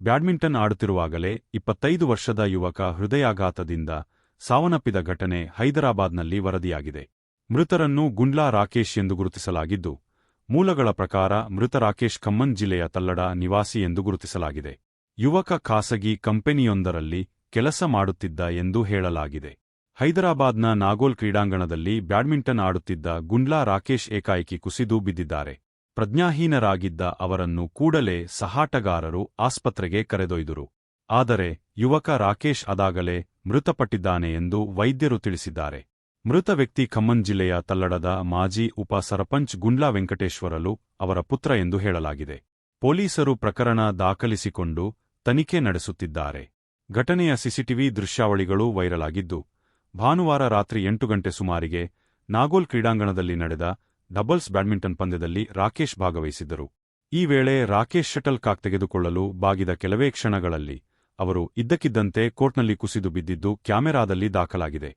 Badminton ಆಡುತ್ತಿರುವಾಗಲೇ ಇಪ್ಪತ್ತೈದು ವರ್ಷದ ಯುವಕ ಹೃದಯಾಘಾತದಿಂದ ಸಾವನ್ನಪ್ಪಿದ ಘಟನೆ ಹೈದರಾಬಾದ್ನಲ್ಲಿ ವರದಿಯಾಗಿದೆ. ಮೃತರನ್ನು ಗುಂಡ್ಲಾ ರಾಕೇಶ್ ಎಂದು ಗುರುತಿಸಲಾಗಿದ್ದು, ಮೂಲಗಳ ಪ್ರಕಾರ ಮೃತ ರಾಕೇಶ್ ಖಮ್ಮನ್ ಜಿಲ್ಲೆಯ ತಲ್ಲಡ ನಿವಾಸಿ ಎಂದು ಗುರುತಿಸಲಾಗಿದೆ. ಯುವಕ ಖಾಸಗಿ ಕಂಪೆನಿಯೊಂದರಲ್ಲಿ ಕೆಲಸ ಮಾಡುತ್ತಿದ್ದ ಎಂದು ಹೇಳಲಾಗಿದೆ. ಹೈದರಾಬಾದ್ನ ನಾಗೋಲ್ ಕ್ರೀಡಾಂಗಣದಲ್ಲಿ ಬ್ಯಾಡ್ಮಿಂಟನ್ ಆಡುತ್ತಿದ್ದ ಗುಂಡ್ಲಾ ರಾಕೇಶ್ ಏಕಾಏಕಿ ಕುಸಿದು ಬಿದ್ದಿದ್ದಾರೆ. ಪ್ರಜ್ಞಾಹೀನರಾಗಿದ್ದ ಅವರನ್ನು ಕೂಡಲೇ ಸಹಾಟಗಾರರು ಆಸ್ಪತ್ರೆಗೆ ಕರೆದೊಯ್ದರು. ಆದರೆ ಯುವಕ ರಾಕೇಶ್ ಅದಾಗಲೇ ಮೃತಪಟ್ಟಿದ್ದಾನೆ ಎಂದು ವೈದ್ಯರು ತಿಳಿಸಿದ್ದಾರೆ. ಮೃತ ವ್ಯಕ್ತಿ ಖಮ್ಮನ್ ಜಿಲ್ಲೆಯ ತಲ್ಲಡದ ಮಾಜಿ ಉಪ ಸರಪಂಚ್ ಗುಂಡ್ಲಾ ವೆಂಕಟೇಶ್ವರಲು ಅವರ ಪುತ್ರ ಎಂದು ಹೇಳಲಾಗಿದೆ. ಪೊಲೀಸರು ಪ್ರಕರಣ ದಾಖಲಿಸಿಕೊಂಡು ತನಿಖೆ ನಡೆಸುತ್ತಿದ್ದಾರೆ. ಘಟನೆಯ ಸಿಸಿಟಿವಿ ದೃಶ್ಯಾವಳಿಗಳು ವೈರಲ್ ಆಗಿದ್ದು ಭಾನುವಾರ ರಾತ್ರಿ ಎಂಟು ಗಂಟೆ ಸುಮಾರಿಗೆ ನಾಗೋಲ್ ಕ್ರೀಡಾಂಗಣದಲ್ಲಿ ನಡೆದ ಡಬಲ್ಸ್ ಬ್ಯಾಡ್ಮಿಂಟನ್ ಪಂದ್ಯದಲ್ಲಿ ರಾಕೇಶ್ ಭಾಗವಹಿಸಿದ್ದರು. ಈ ವೇಳೆ ರಾಕೇಶ್ ಶಟಲ್ ಕಾಕ್ ತೆಗೆದುಕೊಳ್ಳಲು ಬಾಗಿದ ಕೆಲವೇ ಕ್ಷಣಗಳಲ್ಲಿ ಅವರು ಇದ್ದಕ್ಕಿದ್ದಂತೆ ಕೋರ್ಟ್ನಲ್ಲಿ ಕುಸಿದು ಬಿದ್ದಿದ್ದು ಕ್ಯಾಮೆರಾದಲ್ಲಿ ದಾಖಲಾಗಿದೆ.